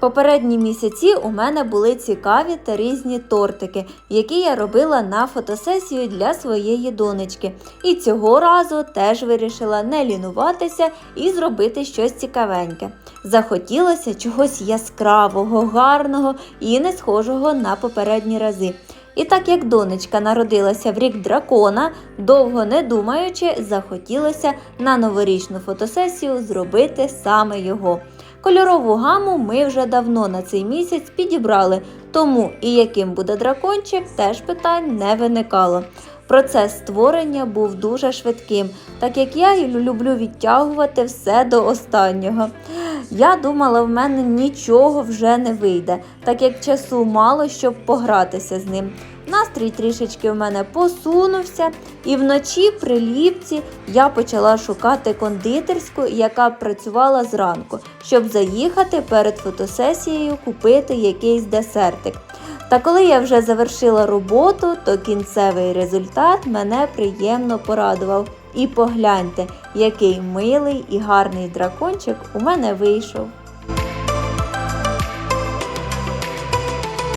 Попередні місяці у мене були цікаві та різні тортики, які я робила на фотосесію для своєї донечки. І цього разу теж вирішила не лінуватися і зробити щось цікавеньке. Захотілося чогось яскравого, гарного і не схожого на попередні рази. І так як донечка народилася в рік дракона, довго не думаючи, захотілося на новорічну фотосесію зробити саме його. Кольорову гаму ми вже давно на цей місяць підібрали, тому і яким буде дракончик, теж питань не виникало. Процес створення був дуже швидким, так як я люблю відтягувати все до останнього. Я думала, в мене нічого вже не вийде, так як часу мало, щоб погратися з ним. Настрій трішечки в мене посунувся, і вночі при ліпці я почала шукати кондитерську, яка працювала зранку, щоб заїхати перед фотосесією купити якийсь десертик. Та коли я вже завершила роботу, то кінцевий результат мене приємно порадував. І погляньте, який милий і гарний дракончик у мене вийшов.